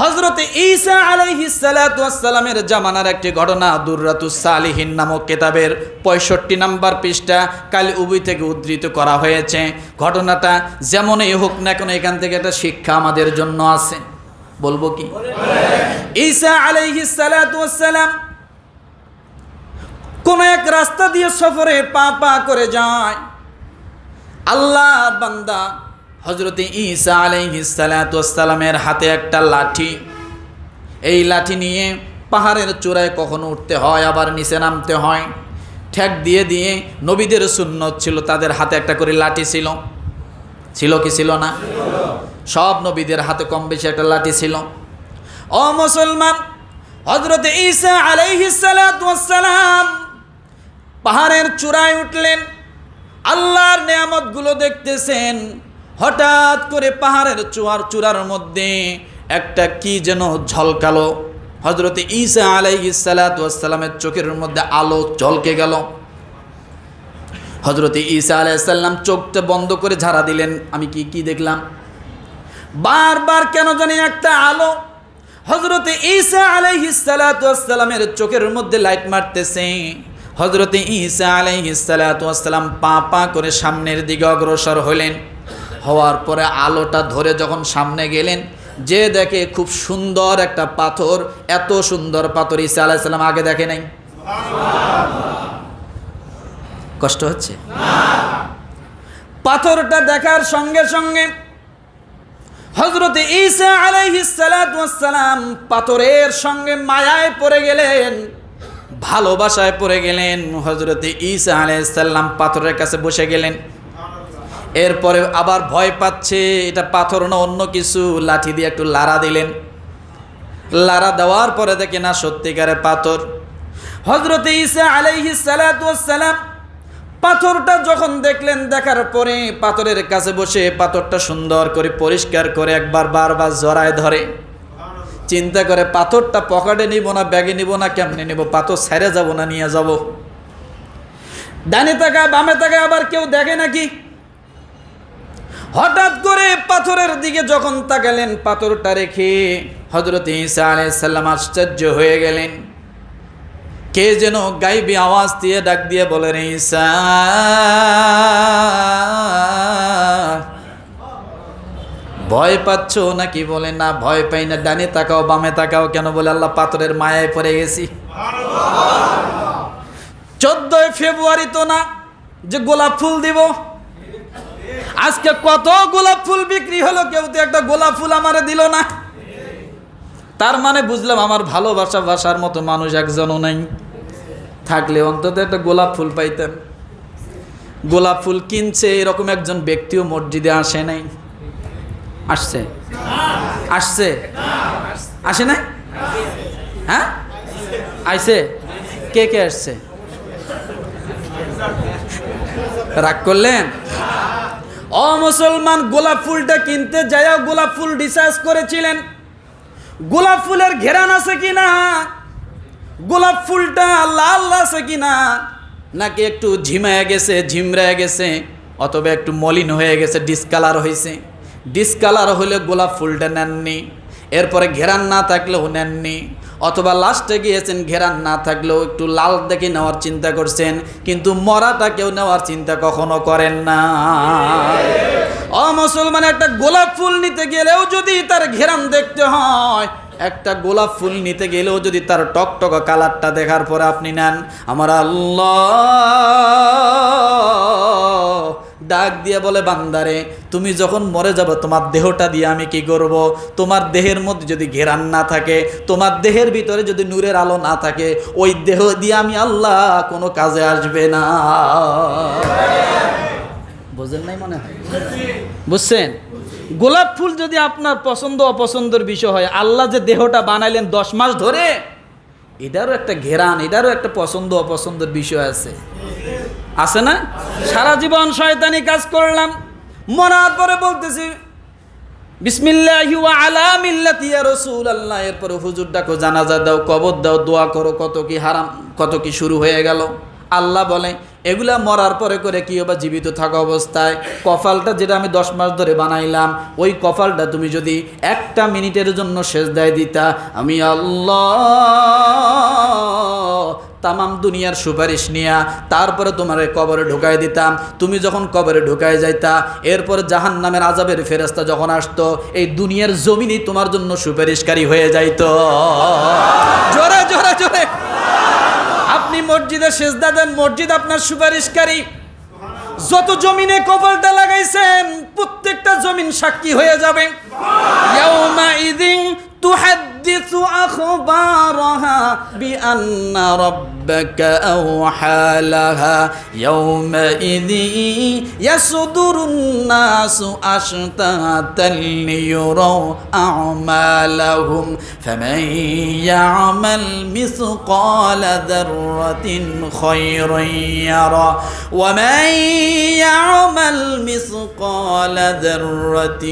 হজরতে ঈসা আলাইহিসালামের জামানার একটি ঘটনা দুর্রাতুস সালিহিন নামক কেতাবের পঁয়ষট্টি নাম্বার পৃষ্ঠা কালি উবই থেকে উদ্ধৃত করা হয়েছে। ঘটনাটা যেমনই হোক না কেন এখান থেকে একটা শিক্ষা আমাদের জন্য আছে। বলব কি? ঈসা আলাইহিসালাম কোন এক রাস্তা দিয়ে সফরে পা পা করে যায়। আল্লাহ বান্দা হজরতে ঈসা আলাইহিসালামের হাতে একটা লাঠি। এই লাঠি নিয়ে পাহাড়ের চূড়ায় কখনো উঠতে হয়, আবার নিচে নামতে হয়। ঠেক দিয়ে দিয়ে নবীদের সুন্নত ছিল, তাদের হাতে একটা করে লাঠি ছিল। ছিল কি ছিল না? সব নবীদের হাতে কম বেশি একটা লাঠি ছিল। অ মুসলমান হজরত ঈসা আলাইহিসালাম পাহাড়ের চূড়ায় উঠলেন, আল্লাহর নেয়ামতগুলো দেখতেছেন। হঠাৎ করে পাহাড়ের চুয়ার চূড়ার মধ্যে একটা কি যেন ঝলকালো। হজরতে ঈসা আলাইসালামের চোখের মধ্যে আলো ঝলকে গেল। হজরতে ঈসা আলাইসাল্লাম চোখটা বন্ধ করে ঝাড়া দিলেন। আমি কি কি দেখলাম? বারবার কেন জানি একটা আলো। হজরতে ঈসা আলাইহিসালামের চোখের মধ্যে লাইট মারতেছে। হজরতে ঈসা আলাইহিসালাম পা পা করে সামনের দিকে অগ্রসর হলেন। হওয়ার পরে আলোটা ধরে যখন সামনে গেলেন, যে দেখে খুব সুন্দর একটা পাথর, এত সুন্দর পাথর ঈসা আলাইসাল্লাম আগে দেখে নাই। কষ্ট হচ্ছে? পাথরটা দেখার সঙ্গে সঙ্গে হজরতে ঈসা আলাইহিসালাম পাথরের সঙ্গে মায়ায় পড়ে গেলেন, ভালোবাসায় পড়ে গেলেন। হজরতে ঈসা আলাইসাল্লাম পাথরের কাছে বসে গেলেন। এরপরে আবার ভয় পাচ্ছে, এটা পাথর না অন্য কিছু, লাঠি দিয়ে একটু লাড়া দিলেন। লাড়া দেওয়ার পরে দেখে না সত্যিকারে পাথর। হজরতে ঈসা আলাইহিসালাম পাথরটা যখন দেখলেন, দেখার পরে পাথরের কাছে বসে পাথরটা সুন্দর করে, পরিষ্কার করে একবার বারবার জড়ায় ধরে। চিন্তা করে, পাথরটা পকেটে নিব না, ব্যাগে নিব না, কেমনে নিব? পাথর ছেড়ে যাব না, নিয়ে যাব? ডানে তাকা বামে তাকা আবার কেউ দেখে নাকি? হঠাৎ করে পাথরের দিকে যখন তাকালেন পাথরটা রেখে হজরত ঈসা আলাইসাল্লাম আশ্চর্য হয়ে গেলেন। কে যেন গাইবি আওয়াজ দিয়ে ডাক দিয়ে বলেন ঈসা ভয় পাচ্ছ নাকি? বলে না ভয় পাই না ডানে তাকাও বামে তাকাও কেন? বলে আল্লাহ পাথরের মায়ায় পড়ে গেছি। চোদ্দই ফেব্রুয়ারি তো না যে গোলাপ ফুল দিব আজকে কত গোলাপ ফুল বিক্রি হলো? কেউ তো একটা গোলাপ ফুল আমারে দিল না। তার মানে বুঝলাম আমার ভালোবাসা বাসার মতো মানুষ একজনও নাই। থাকলে অন্তত একটা গোলাপ ফুল পাইতেন গোলাপ ফুল কিনছে, এরকম একজন ব্যক্তিও মসজিদে আসে নাই। আসছে? আসছে? আসে নাই? হ্যাঁ? আইছে? কে কে আসছে? রাগ করলেন? ও মুসলমান গোলাপ ফুলটা কিনতে যাইও গোলাপ ফুল রিসার্চ করেছিলেন। গোলাপ ফুলের ঘেরান আছে কি না? গোলাপ ফুলটা লাল আছে কি না? নাকি একটু ঝিমায় গেছে ঝিমরায় গেছে, অথবা একটু মলিন হয়ে গেছে ডিসকালার হয়েছে ডিসকালার হলে গোলাপ ফুলটা নেননি। এরপরে ঘেরান না থাকলেও নেননি। অথবা লাস্টে গিয়েছেন, ঘেরান না থাকলেও একটু লাল দেখে নেওয়ার চিন্তা করছেন, কিন্তু মরাটা কেউ নেওয়ার চিন্তা কখনো করেন না। ও মুসলমান, একটা গোলাপ ফুল নিতে গেলেও যদি তার ঘেরান দেখতে হয়, একটা গোলাপ ফুল নিতে গেলেও যদি তার টকটক কালারটা দেখার পরে আপনি নেন, আমার আল্লাহ ডাক দিয়ে বলে, বান্দারে, তুমি যখন মরে যাবে, তোমার দেহটা দিয়ে আমি কি করব? তোমার দেহের মধ্যে যদি ঘেরান না থাকে, তোমার দেহের ভিতরে যদি নূরের আলো না থাকে, ওই দেহ দিয়ে আমি আল্লাহ কোনো কাজে আসবে না। বুঝেন নাই মনে হয়? বুঝছেন? গোলাপ ফুল যদি আপনার পছন্দ, অপছন্দের বিষয় হয়, আল্লাহ যে দেহটা বানাইলেন দশ মাস ধরে, এটারও একটা ঘেরান, এটারও একটা পছন্দ, অপছন্দের বিষয় আছে। আছে না? সারা জীবন শয়তানি কাজ করলাম। মরার পরে বলতেছি, বিসমিল্লাহি ওয়া আলা মিল্লাতি ইয়া রাসূলুল্লাহ। এরপরে হুজুর ডাকো, জানাজা দাও, কবর দাও, দোয়া করো, কত কি হারাম, কত কি শুরু হয়ে গেল। আল্লাহ বলে, এগুলা মরার পরে করে কি বা জীবিত থাকা অবস্থায় কপালটা যেটা আমি দশ মাস ধরে বানাইলাম, ওই কপালটা তুমি যদি একটা মিনিটের জন্য শেষ দেয় দিতা, আমি আল্লাহ তামাম দুনিয়ার সুপারিশ নিয়া তারপরে তোমার কবরে ঢুকাই দিতাম। তুমি যখন কবরে ঢুকাই যাইতা, এরপরে জাহান নামের আজাবের ফেরস্তা যখন আসতো, এই দুনিয়ার জমিনই তোমার জন্য সুপারিশকারী হয়ে যাইত। জোরে জোরে জোরে। আপনি মসজিদে সেজদা দেন, মসজিদ আপনার সুপারিশকারী। যত জমিনে কপালটা লাগাইছেন, প্রত্যেকটা জমিন সাক্ষী হয়ে যাবে। تحدث أخبارها بأن ربك أوحى لها يومئذ يصدر الناس أشتاتا ليروا أعمالهم فمن يعمل مثقال ذرة خيرا يرى ومن يعمل مثقال ذرة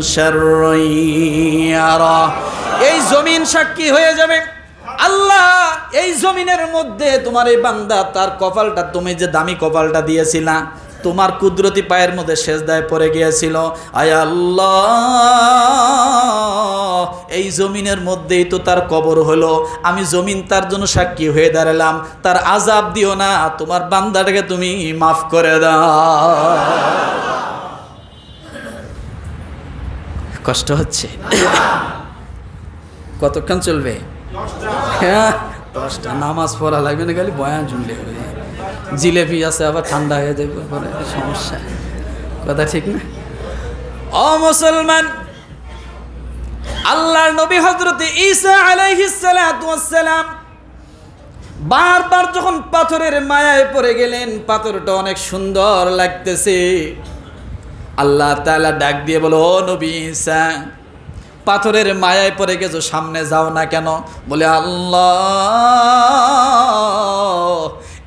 شرا يرى এই জমিন সাক্ষী হয়ে যাবে। আল্লাহ, এই জমিনের মধ্যে তোমার এই বান্দা, তার কপালটা, তুমি যে দামি কপালটা দিয়েছিলা, তোমার কুদরতি পায়ের মধ্যে সেজদায় পড়ে গিয়েছিল। আয় আল্লাহ, এই জমিনের মধ্যেই তো তার কবর হলো। আমি জমিন তার জন্য সাক্ষী হয়ে দাঁড়ালাম। তার আজাব দিও না, তোমার বান্দাটাকে তুমি মাফ করে দাও। কষ্ট হচ্ছে। কতক্ষণ চলবে? হ্যাঁ দশটা। নামাজ পড়া লাগবে না, খালি বয়ান শুনলে জিলেপি আছে, আবার ঠান্ডা হয়ে যাবে পরে সমস্যা। কথা ঠিক না? অ মুসলমান, আল্লাহর নবী হজরতে ঈসা আলাইহিস সালাতু ওয়াস সালাম বারবার যখন পাথরের মায়ায় পড়ে গেলেন, পাথরটা অনেক সুন্দর লাগতেছে। আল্লাহ তাআলা ডাক দিয়ে বলো, ও নবী ঈসা পাথরের মায়ায় পড়ে গেছো সামনে যাও না কেন? বলে আল্লাহ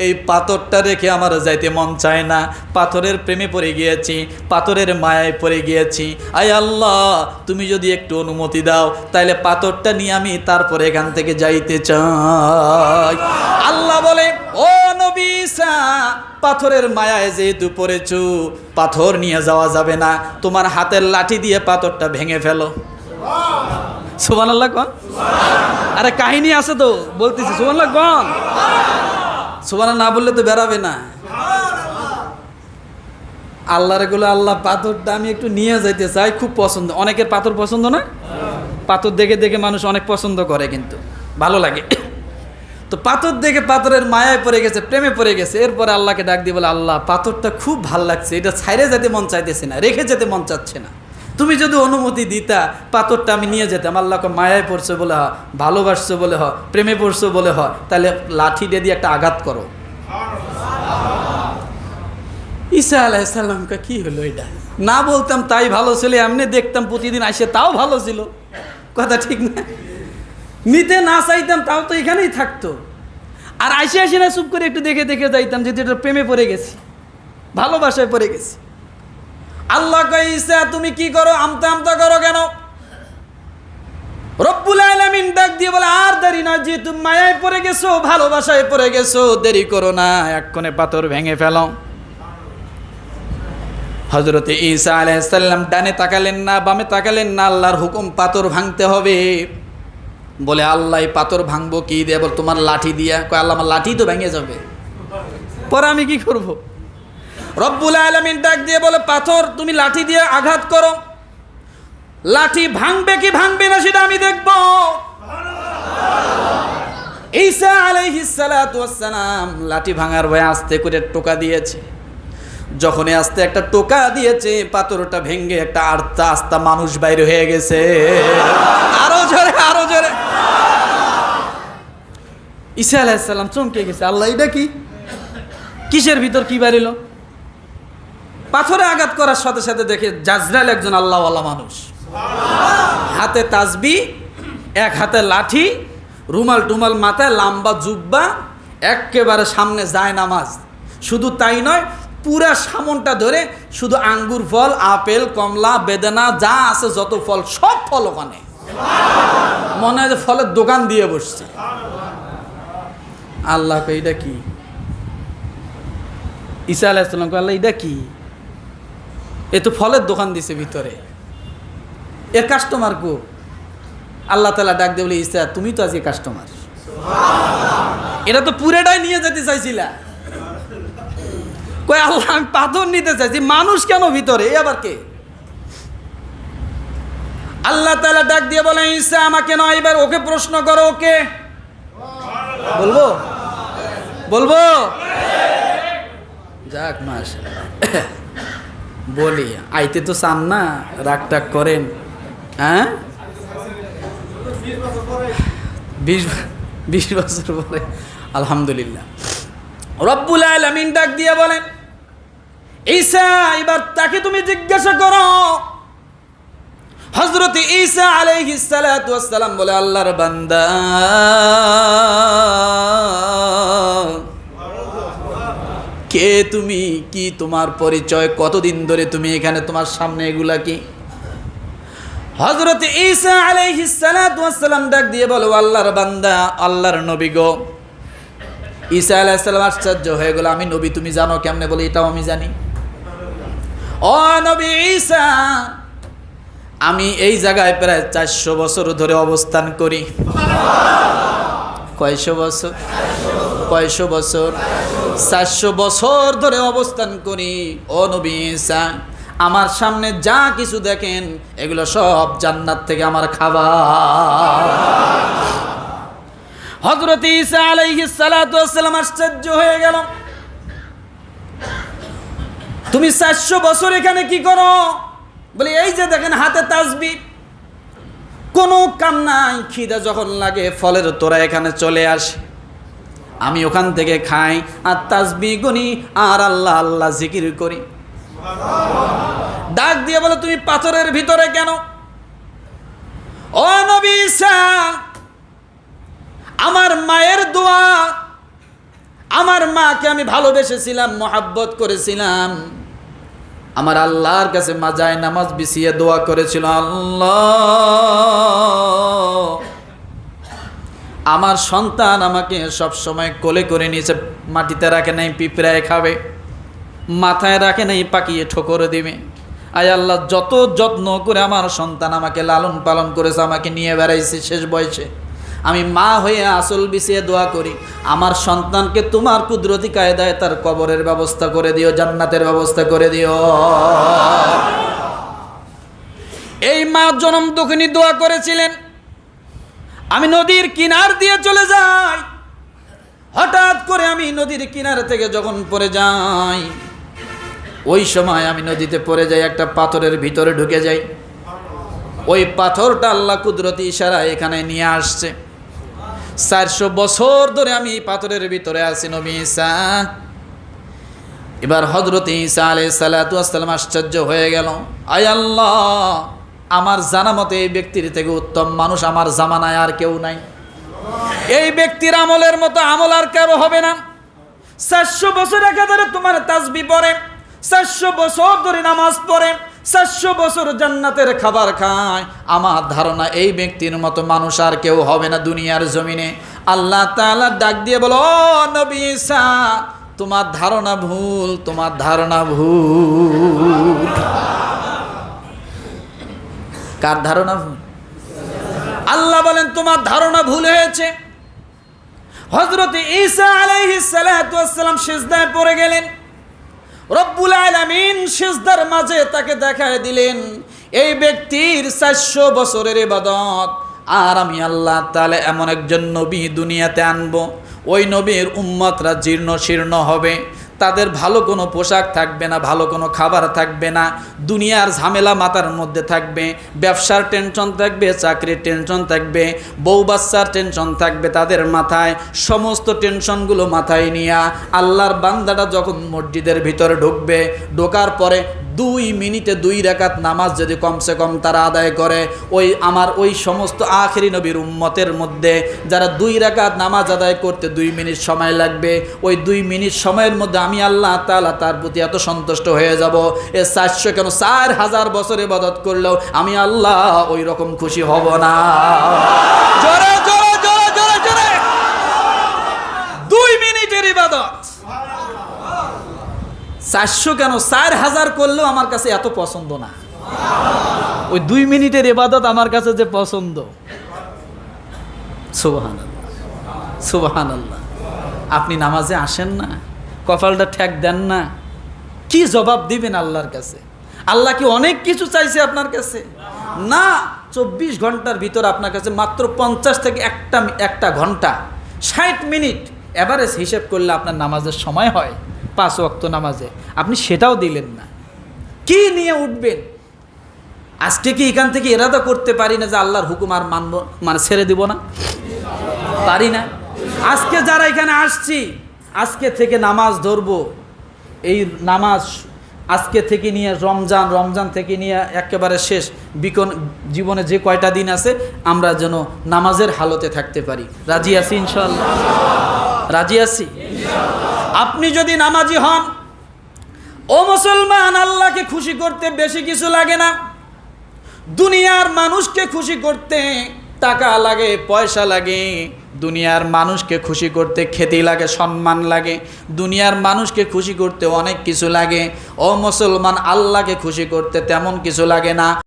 এই পাথরটা রেখে আমার যাইতে মন চায় না। পাথরের প্রেমে পড়ে গিয়েছি পাথরের মায়ায় পড়ে গিয়েছি। আয় আল্লাহ তুমি যদি একটু অনুমতি দাও তাহলে পাথরটা নিয়ে আমি তারপরে এখান থেকে যাইতে চাই। আল্লাহ বলে ও নবী ঈসা, পাথরের মায়ায় যেহেতু পড়েছু পাথর নিয়ে যাওয়া যাবে না। তোমার হাতের লাঠি দিয়ে পাথরটা ভেঙে ফেলো। সুবান আল্লাহ কন। আরে কাহিনী আছে তো, বলতেছি সুবান আল্লাহ কন। সুবান না বললে তো বেরাবে না। আল্লাহর এগুলো আল্লাহ পাথরটা আমি একটু নিয়ে যাইতে চাই, খুব পছন্দ। অনেকের পাথর পছন্দ না? পাথর দেখে দেখে মানুষ অনেক পছন্দ করে কিন্তু, ভালো লাগে। তো পাথর দেখে পাথরের মায়ায় পড়ে গেছে, প্রেমে পড়ে গেছে, এরপরে আল্লাহকে ডাক দিয়ে বলে, আল্লাহ, পাথরটা খুব ভালো লাগছে, এটা ছাইরে যেতে মন চাইতেছে না, রেখে যেতে মন চাচ্ছে না। তুমি যদি অনুমতি দিতা, পাথরটা আমি নিয়ে যেতাম, আল্লাহকে মায়ায় পড়ছে বলে হ ভালোবাসছো বলে হ প্রেমে পড়ছো বলে হ তাহলে লাঠি দিয়ে দিয়ে একটা আঘাত করো। ঈসা আলাইসাল্লামকে কি হলো এটা? না বলতাম তাই ভালো ছিল, এমনি দেখতাম প্রতিদিন আসে তাও ভালো ছিল। কথা ঠিক না? নিতে না চাইতাম, তাও তো এখানেই থাকতো। আর আসে আসে না চুপ করে একটু দেখে দেখে যাইতাম যে এটা প্রেমে পড়ে গেছি, ভালোবাসায় পড়ে গেছি। আল্লাহ কই ঈসা তুমি কি করো? আমতা আমতা করো কেন? রব্বুল আলামিন ডাক দিয়ে বলে, আর দেরি না যে তুমি মায়ায় পড়ে গেছো, ভালোবাসায় পড়ে গেছো, দেরি করো না, এক্ষণে পাথর ভেঙে ফেলো। হজরতে ঈসা আলাইসাল্লাম ডানে তাকালেন না, বামে তাকালেন না, আল্লাহর হুকুম, পাথর ভাঙতে হবে। বলে, আল্লাহ পাথর ভাঙবো কি দিয়ে? বল, তোমার লাঠি দিয়া? কয়, আল্লাহ, আমার লাঠি তো ভেঙে যাবে। পরে আমি কি করব? রব্বুল আলমিন ডাক দিয়ে বলে, পাথর, তুমি লাঠি দিয়ে আঘাত করো। লাঠি ভাঙবে কি ভাঙবে না সেটা আমি দেখব। ঈসা আলাইহিস সালাতু ওয়াস সালাম লাঠি ভাঙার ভয়ে আস্তে করে টোকা দিয়েছে। যখনই আস্তে একটা টোকা দিয়েছে, পাথরটা ভেঙ্গে একটা আস্তা আস্তা মানুষ বাইরে হয়ে গেছে। আরও জোরে আরও জোরে। ঈসা আলাইসাল্লাম চমকে গেছে। আল্লাহ, এটা কি? কিসের ভিতর কি বাড়িল পাথরে আঘাত করার সাথে সাথে দেখে জাজরাইল একজন আল্লাহওয়ালা মানুষ। হাতে তাসবি এক হাতে লাঠি, রুমাল টুমাল মাথায় লাম্বা জুব্বা একেবারে সামনে যায় নামাজ। শুধু তাই নয়, পুরা সামনটা ধরে শুধু আঙ্গুর ফল, আপেল, কমলা, বেদানা, যা আছে যত ফল, সব ফল ওখানে। মনে হয় যে ফলের দোকান দিয়ে বসছে। আল্লাহ কই এটা কি? ঈসা আলাইসাল্লাম আল্লাহ, এটা কি? এ তো ফলের দোকান দিছে ভিতরে। এর কাস্টমার কো? আল্লাহ তালা ডাক দিয়ে বলে ঈসা তুমি তো আজকে কাস্টমার এটা তো পুরেটাই নিয়ে যেতে চাইছিলা। কই আল্লাহ আমি পাথর নিতে চাইছি মানুষ কেন ভিতরে? আবার কে? আল্লাহ তালা ডাক দিয়ে বলে ঈসা আমাকে নয় এবার ওকে প্রশ্ন করো ওকে। বলব? বলব? যাক মাস বলি, আইতে তো চান না রাগ টাগ করেন। হ্যাঁ? বিশ বছর পরে, আলহামদুলিল্লাহ। রব্বুল আলমিন ডাক দিয়ে বলেন, ঈসা, এবার তাকে তুমি জিজ্ঞাসা করো। হজরত ঈসা আলাইহিস সালাতু বলে, আল্লাহর বান্দা। কে তুমি? কি তোমার পরিচয়? কতদিন ধরে তুমি এখানে? তোমার সামনে এগুলা কি? হজরত ঈসা আলাইহিস সালাতু ওয়াস সালাম ডাক দিয়ে বলো আল্লাহর বান্দা আল্লাহর নবী গো। ঈসা আলাইহিস সালাম আশ্চর্য হয়ে গেল আমি নবী তুমি জানো কেমনে বলে? এটাও আমি জানি। ও নবী ঈসা আমি এই জায়গায় প্রায় চারশো বছর ধরে অবস্থান করি। কয়শো বছর? কয়শো বছর? চারশো বছর ধরে অবস্থান করি। ও নবী আমার সামনে যা কিছু দেখেন, এগুলো সব জান্নাত থেকে আমার খাবার। হজরত ঈসা আলাইহিস সালাম আশ্চর্য হয়ে গেল। তুমি চারশো বছর এখানে কি করো? বলি, এই যে দেখেন হাতে তাসবি কোনো কাম নাই, খিদা যখন লাগে ফলের তোরা এখানে চলে আসে। আমি ওখান থেকে খাই, আর তাসবি গুনি, আর আল্লাহ আল্লাহ জিকির করি। ডাক দিয়ে বলো, তুমি পাথরের ভিতরে কেন? আমার মায়ের দোয়া, আমার মাকে আমি ভালোবেসেছিলাম, মহাব্বত করেছিলাম। আমার আল্লাহর কাছে মাজায় নামাজ বিছিয়ে দোয়া করেছিল, আল্লাহ। আমার সন্তান আমাকে সব সময় কোলে করে নিয়েছে, মাটিতে রাখে নাই, পিঁপড়ায় খাবে, মাথায় রাখে নাই, পাকিয়ে ঠোকর দিবে। আয় আল্লাহ, যত যত্ন করে আমার সন্তান আমাকে লালন পালন করেছে, আমাকে নিয়ে বেড়াইছে শেষ বয়সে, আমি মা হয়ে আসল বিছিয়ে দোয়া করি, আমার সন্তানকে তোমার কুদরতি কায়দায় তার কবরের ব্যবস্থা করে দিও, জান্নাতের ব্যবস্থা করে দিও। এই মা জনম দুঃখিনী দোয়া করেছিলেন আমি নদীর কিনার দিয়ে চলে যাই। হঠাৎ করে আমি নদীর কিনার থেকে যখন পড়ে যাই, ওই সময় আমি নদীতে পড়ে যাই, একটা পাথরের ভিতরে ঢুকে যাই। ওই পাথরটা আল্লাহ কুদরতি ইশারা এখানে নিয়ে আসছে। চারশো বছর ধরে আমি পাথরের ভিতরে আছি নবী ঈসা। এবার হজরত ঈসা আলাই সালাতাম আশ্চর্য হয়ে গেল। আয় আল্লাহ! আমার জানা মতে এই ব্যক্তির থেকে উত্তম মানুষ আমার জামানায় আর কেউ নাই। এই ব্যক্তির আমলের মতো আমল আর কারও হবে না। চারশো বছর একাধারে তোমার তাজবি পড়ে, চারশো বছর ধরে নামাজ পড়ে, চারশো বছর জান্নাতের খাবার খায়। আমার ধারণা এই ব্যক্তির মতো মানুষ আর কেউ হবে না দুনিয়ার জমিনে। আল্লাহ তাআলা ডাক দিয়ে বলো, "ও নবী তোমার ধারণা ভুল, তোমার ধারণা ভুল। কার ধারণা ভুল? আল্লাহ বলেন, তোমার ধারণা ভুল হয়েছে। হজরত ঈসা ওয়াস সালাম সিজদায় পড়ে গেলেন। রব্বুল আলামিন সিজদার মাঝে তাকে দেখায় দিলেন, এই ব্যক্তির চারশো বছরের ইবাদত, আর আমি আল্লাহ তাহলে এমন একজন নবী দুনিয়াতে আনব। ওই নবীর উম্মতরা জীর্ণ শীর্ণ হবে। তাদের ভালো কোনো পোশাক থাকবে না, ভালো কোনো খাবার থাকবে না, দুনিয়ার ঝামেলা মাতার মধ্যে থাকবে, ব্যবসার টেনশন থাকবে, চাকরির টেনশন থাকবে, বউ বাচ্চার টেনশন থাকবে তাদের মাথায়, সমস্ত টেনশনগুলো মাথায় নিয়ে আল্লাহর বান্দাটা যখন মসজিদের ভিতরে ঢুকবে, ঢোকার পরে দুই মিনিটে দুই রেখাত নামাজ যদি কমসে কম তারা আদায় করে, ওই আমার ওই সমস্ত আখেরি নবীর উম্মতের মধ্যে যারা দুই রেখাত নামাজ আদায় করতে দুই মিনিট সময় লাগবে, ওই দুই মিনিট সময়ের মধ্যে আমি আল্লাহ তালা তার প্রতি এত সন্তুষ্ট হয়ে যাব। এ চারশো কেন চার হাজার বছরে বদত করলেও আমি আল্লাহ ওই রকম খুশি হব না জোরে জোরে জোরে জোরে জোরে দুই চারশো কেন? চার হাজার করলেও আমার কাছে এত পছন্দ না। ওই দুই মিনিটের এবাদত আমার কাছে যে পছন্দ। আপনি নামাজে আসেন না, কপালটা ঠেক দেন না। কি জবাব দিবেন আল্লাহর কাছে? আল্লাহ কি অনেক কিছু চাইছে আপনার কাছে? না, চব্বিশ ঘণ্টার ভিতর আপনার কাছে মাত্র পঞ্চাশ থেকে একটা একটা ঘণ্টা। ষাট মিনিট এভারেজ হিসেব করলে আপনার নামাজের সময় হয়, পাঁচ ওয়াক্ত নামাজে। আপনি সেটাও দিলেন না। কি নিয়ে উঠবেন? আজকে কি এখান থেকে এরাদা করতে পারি না যে আল্লাহর হুকুম আর মানব মানে ছেড়ে দিব না? পারি না। আজকে যারা এখানে আসছি, আজকে থেকে নামাজ ধরবো। এই নামাজ আজকে থেকে নিয়ে রমজান রমজান থেকে নিয়ে একেবারে শেষ। বিকন, জীবনে যে কয়টা দিন আছে, আমরা যেন নামাজের হালতে থাকতে পারি। রাজি আছি ইনশাল্লাহ রাজি আছি? আপনি যদি নামাজি হন, ও মুসলমান, আল্লাহকে খুশি করতে বেশি কিছু লাগে না। দুনিয়ার মানুষকে খুশি করতে টাকা লাগে, পয়সা লাগে। দুনিয়ার মানুষকে খুশি করতে খ্যাতি লাগে, সম্মান লাগে। দুনিয়ার মানুষকে খুশি করতে অনেক কিছু লাগে। ও মুসলমান, আল্লাহকে খুশি করতে তেমন কিছু লাগে না।